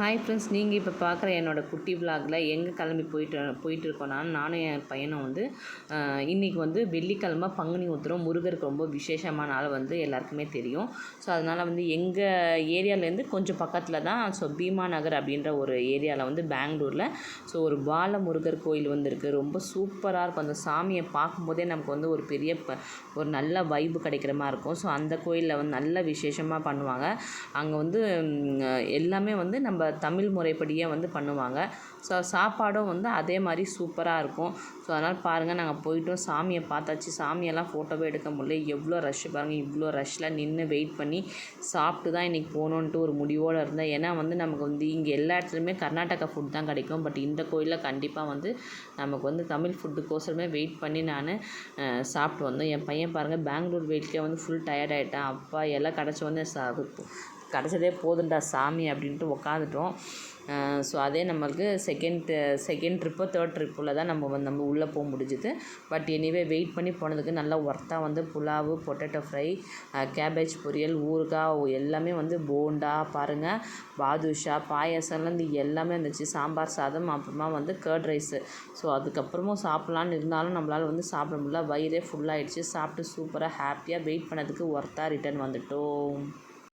Hi friends நீங்கள் இப்போ பார்க்குற என்னோடய குட்டி விலாகில் எங்கே கிளம்பி போயிட்டு போயிட்டு இருக்கோன்னா நானும் என் பையனும் வந்து இன்றைக்கி வந்து வெள்ளிக்கிழமை பங்குனி உத்திரம் முருகருக்கு ரொம்ப விசேஷமான நாள் வந்து எல்லாருக்குமே தெரியும். ஸோ அதனால் வந்து எங்கள் ஏரியாவிலேருந்து கொஞ்சம் பக்கத்தில் தான் ஸோ பீமா நகர் அப்படின்ற ஒரு ஏரியாவில் வந்து பெங்களூரில் ஸோ ஒரு பால முருகர் கோயில் வந்து இருக்குது ரொம்ப சூப்பராக இருக்கும். அந்த சாமியை பார்க்கும்போதே நமக்கு வந்து ஒரு பெரிய ப ஒரு நல்ல வைப்பு கிடைக்கிற மாதிரி இருக்கும். ஸோ அந்த கோயிலில் வந்து நல்ல விசேஷமாக பண்ணுவாங்க. அங்கே வந்து எல்லாமே வந்து நம்ம தமிழ் முறைப்படியே வந்து பண்ணுவாங்க. ஸோ சாப்பாடும் வந்து அதே மாதிரி சூப்பராக இருக்கும். ஸோ அதனால் பாருங்கள் நாங்கள் போயிட்டோம். சாமியை பார்த்தாச்சு. சாமியெல்லாம் ஃபோட்டோவே எடுக்க முடியல. எவ்வளோ ரஷ் பாருங்கள் இவ்வளோ ரஷ்ஷில் நின்று வெயிட் பண்ணி சாப்பிட்டு தான் இன்றைக்கி போகணுன்ட்டு ஒரு முடிவோடு இருந்தேன். ஏன்னா வந்து நமக்கு வந்து இங்கே எல்லா இடத்துலையுமே கர்நாடகா ஃபுட் தான் கிடைக்கும். பட் இந்த கோயிலில் கண்டிப்பாக வந்து நமக்கு வந்து தமிழ் ஃபுட்டுக்கோசரமே வெயிட் பண்ணி நான் சாப்பிட்டு வந்தோம். என் பையன் பாருங்கள் பெங்களூர் வெயிட்லேயே வந்து ஃபுல் டயர்ட் ஆகிட்டேன் அப்பா எல்லாம் கிடச்சி வந்து சா கிடச்சதே போதுண்டா சாமி அப்படின்ட்டு உக்காந்துட்டோம். ஸோ அதே நம்மளுக்கு செகண்ட் செகண்ட் ட்ரிப்போ தேர்ட் ட்ரிப்பில் தான் நம்ம வந்து நம்ம உள்ளே போக முடிஞ்சுது. பட் எனிவே வெயிட் பண்ணி போனதுக்கு நல்லா ஒர்த்தாக வந்து புலாவு பொட்டேட்டோ ஃப்ரை கேபேஜ் பொரியல் ஊறுகாய் எல்லாமே வந்து போண்டா பாருங்கள் பாதுஷா பாயசம்லேருந்து எல்லாமே இருந்துச்சு சாம்பார் சாதம் அப்புறமா வந்து கேர்ட் ரைஸு ஸோ அதுக்கப்புறமும் சாப்பிட்லான்னு இருந்தாலும் நம்மளால் வந்து சாப்பிட முடியல. வயிறே ஃபுல்லாகிடுச்சு சாப்பிட்டு சூப்பராக ஹாப்பியாக வெயிட் பண்ணதுக்கு ஒர்த்தாக ரிட்டர்ன் வந்துட்டோம்.